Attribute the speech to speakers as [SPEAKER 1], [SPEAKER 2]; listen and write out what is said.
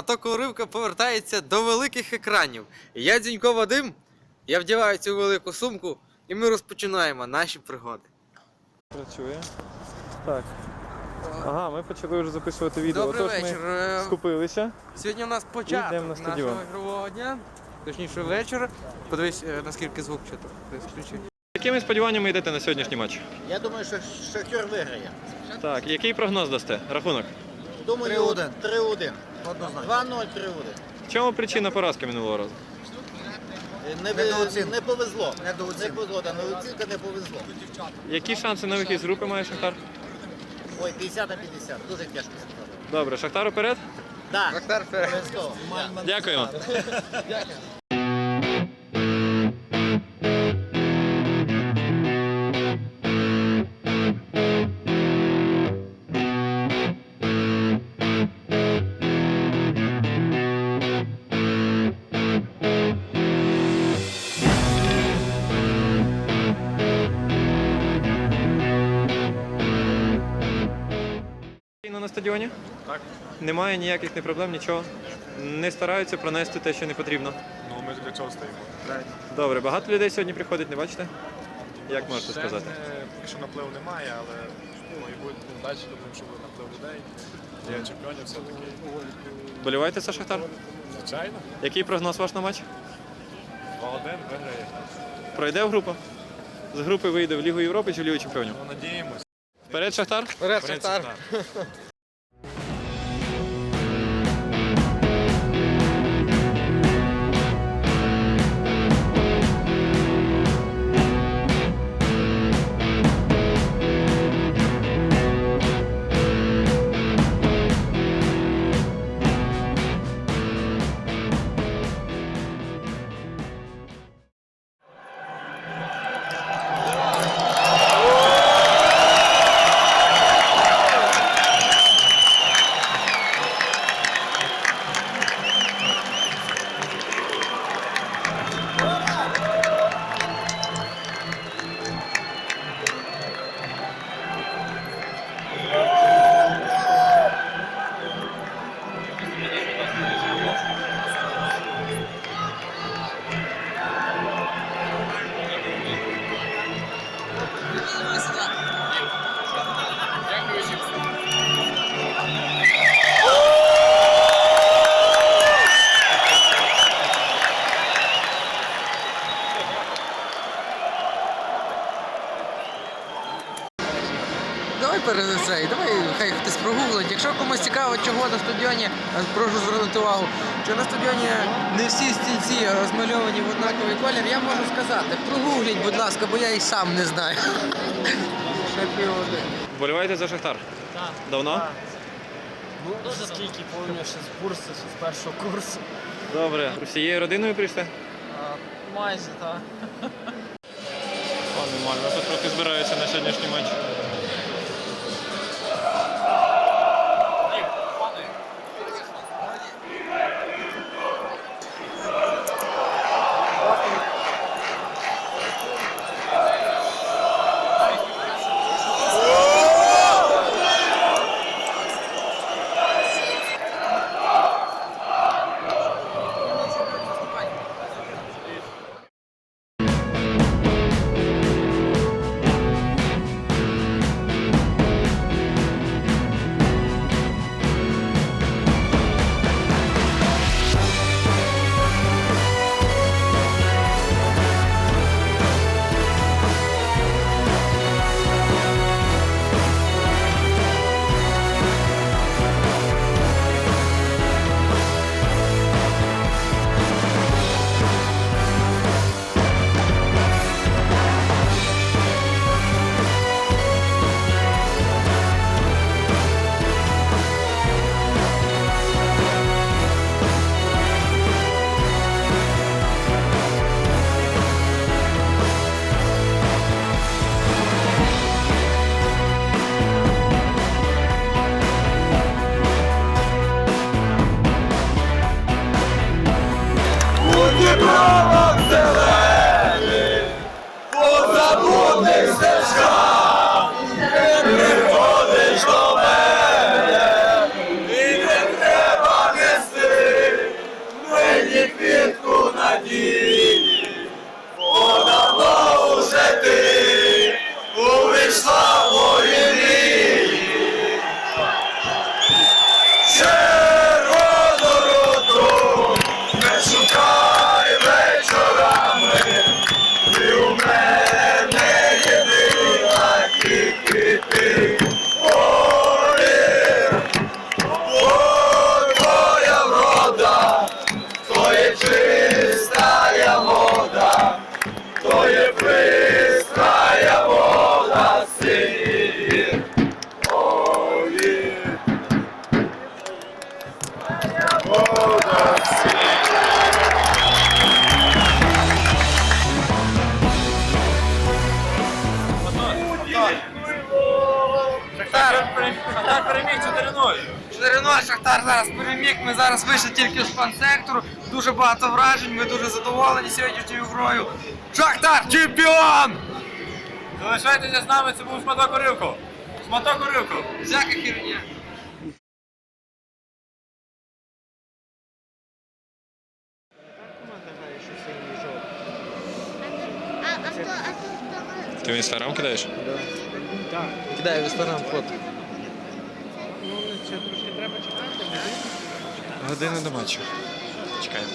[SPEAKER 1] Автокоривка повертається до великих екранів. Я Дзінько Вадим, я вдіваю цю велику сумку, і ми розпочинаємо наші пригоди.
[SPEAKER 2] Працює. Так. Ага, ми почали вже записувати відео.
[SPEAKER 1] Добрий
[SPEAKER 2] Тож
[SPEAKER 1] вечір.
[SPEAKER 2] ми скупилися.
[SPEAKER 1] Сьогодні у нас
[SPEAKER 2] Йдемо
[SPEAKER 1] початок
[SPEAKER 2] на
[SPEAKER 1] нашого ігрового дня, точніше вечора. Подивись, е, наскільки звук чути. Включи.
[SPEAKER 2] Якими сподіваннями йдете на сьогоднішній матч?
[SPEAKER 3] Я думаю, що Шахтер виграє.
[SPEAKER 2] Так, який прогноз дасте? Рахунок.
[SPEAKER 3] Думаю,
[SPEAKER 4] 3-1.
[SPEAKER 3] 3-1.
[SPEAKER 4] Однозначно.
[SPEAKER 3] 2-0, 3-1.
[SPEAKER 2] В чому причина поразки минулого разу?
[SPEAKER 3] Не,
[SPEAKER 4] Недооцінка.
[SPEAKER 3] не повезло.
[SPEAKER 4] Недооцінка.
[SPEAKER 3] Не повезло, та недооцінка не повезло.
[SPEAKER 2] Які шанси на вихід з групи має Шахтар?
[SPEAKER 3] Ой, 50 на 50. Дуже тяжко сказати.
[SPEAKER 2] Добре, Шахтар уперед.
[SPEAKER 3] Так,
[SPEAKER 1] Шахтар вперед.
[SPEAKER 3] обов'язково.
[SPEAKER 2] Дякуємо. На стадіоні?
[SPEAKER 5] Так.
[SPEAKER 2] Немає ніяких не проблем, нічого. Не стараються пронести те, що не потрібно.
[SPEAKER 5] Ну, ми для цього стоїмо.
[SPEAKER 2] Добре, багато людей сьогодні приходить, не бачите? Як можете
[SPEAKER 5] Ще
[SPEAKER 2] сказати?
[SPEAKER 5] не- Поки що напливу немає, але бути далі, думаю, що буде наплив людей. Є чемпіонів все-таки.
[SPEAKER 2] Боліваєте за Шахтар?
[SPEAKER 5] Звичайно.
[SPEAKER 2] Який прогноз ваш на матч?
[SPEAKER 5] 2-1 виграє.
[SPEAKER 2] Пройде в групу? З групи вийде в Лігу Європи чи в Лігу Чемпіонів?
[SPEAKER 5] Ну, надіємось.
[SPEAKER 2] Вперед, Шахтар!
[SPEAKER 1] Вперед, Шахтар. Хтось прогуглить. Якщо комусь цікаво, чого на стадіоні, е, прошу звернути увагу, що на стадіоні не всі стільці розмальовані в однаковий колір, я можу сказати. Прогугліть, будь ласка, бо я і сам не знаю. Ще.
[SPEAKER 2] Боліваєте за Шахтар?
[SPEAKER 4] Так.
[SPEAKER 2] Давно?
[SPEAKER 4] Ну, скільки пам'ятаю, ще з курсу, ще з першого курсу.
[SPEAKER 2] Добре. Усією родиною прийшли?
[SPEAKER 4] Майже, так.
[SPEAKER 2] Нормально. Тут трохи збираються на сьогоднішній матч.
[SPEAKER 6] Приходиш до Шахтар переміг 4-0. 4-0,
[SPEAKER 1] Шахтар зараз переміг. Ми зараз вийшли тільки з фан-сектору. Дуже багато вражень. Ми дуже задоволені сьогоднішньою грою. Шахтар чемпіон!
[SPEAKER 5] Залишайтеся з нами, це був шматок Урилко. Шматок Урилко.
[SPEAKER 1] Всяка херня.
[SPEAKER 6] Ты в Инстаграм кидаешь? Да хто?
[SPEAKER 2] Кидаю в інстаграм кидаєш?
[SPEAKER 1] трошки треба чекати,
[SPEAKER 2] години. До матчу. Чекаємо.